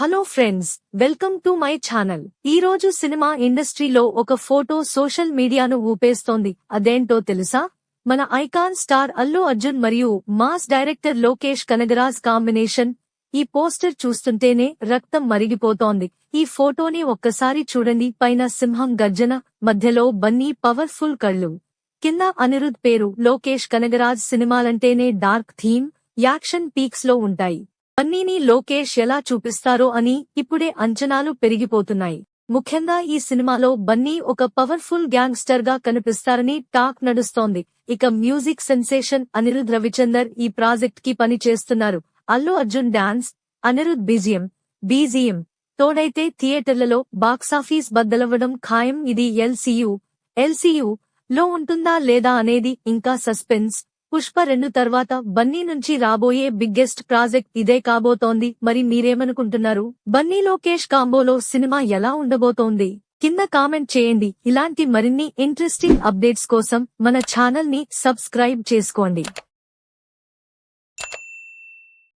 Hello friends welcome to my channel ఈ రోజు cinema ఇండస్ట్రీలో ఒక ఫోటో సోషల్ మీడియాను ఊపేస్తోంది. అదేంటో తెలుసా? మన ఐకాన్ స్టార్ అల్లు అర్జున్ మరియు mass director Lokesh Kanagaraj combination. ఈ పోస్టర్ చూస్తుంటేనే రక్తం మరిగిపోతోంది. ఈ ఫోటోని ఒక్కసారి చూడండి. పైన సింహం గర్జన మధ్యలో బన్నీ పవర్ఫుల్ కళ్ళు. కింద అనిరుద్ పేరు. లోకేష్ కనగరాజ్ సినిమాలంటేనే డార్క్ థీమ్ యాక్షన్ పీక్స్లో ఉంటాయి. బన్నీని లోకేష్ ఎలా చూపిస్తారో అని ఇప్పుడే అంచనాలు పెరిగిపోతున్నాయి. ముఖ్యంగా ఈ సినిమాలో బన్నీ ఒక పవర్ఫుల్ గ్యాంగ్స్టర్గా కనిపిస్తారని టాక్ నడుస్తోంది. ఇక మ్యూజిక్ సెన్సేషన్ అనిరుద్ రవిచందర్ ఈ ప్రాజెక్ట్కి పని చేస్తున్నారు. Allu Arjun dance Anirudh BGM BGM తోడైతే థియేటర్లలో బాక్సాఫీస్ బద్దలవ్వడం ఖాయం. ఇది ఎల్సీయూ ఎల్సీయూ లో ఉంటుందా లేదా అనేది ఇంకా సస్పెన్స్ పుష్ప రెండు తర్వాత బన్నీ నుంచి రాబోయే బిగ్గెస్ట్ ప్రాజెక్ట్ ఇదే కాబోతోంది. మరి మీరేమనుకుంటున్నారు? బన్నీ లోకేష్ కాంబోలో సినిమా ఎలా ఉండబోతోంది? కింద కామెంట్ చేయండి. ఇలాంటి మరిన్ని ఇంట్రెస్టింగ్ అప్డేట్స్ కోసం మన ఛానల్ని సబ్స్క్రైబ్ చేసుకోండి.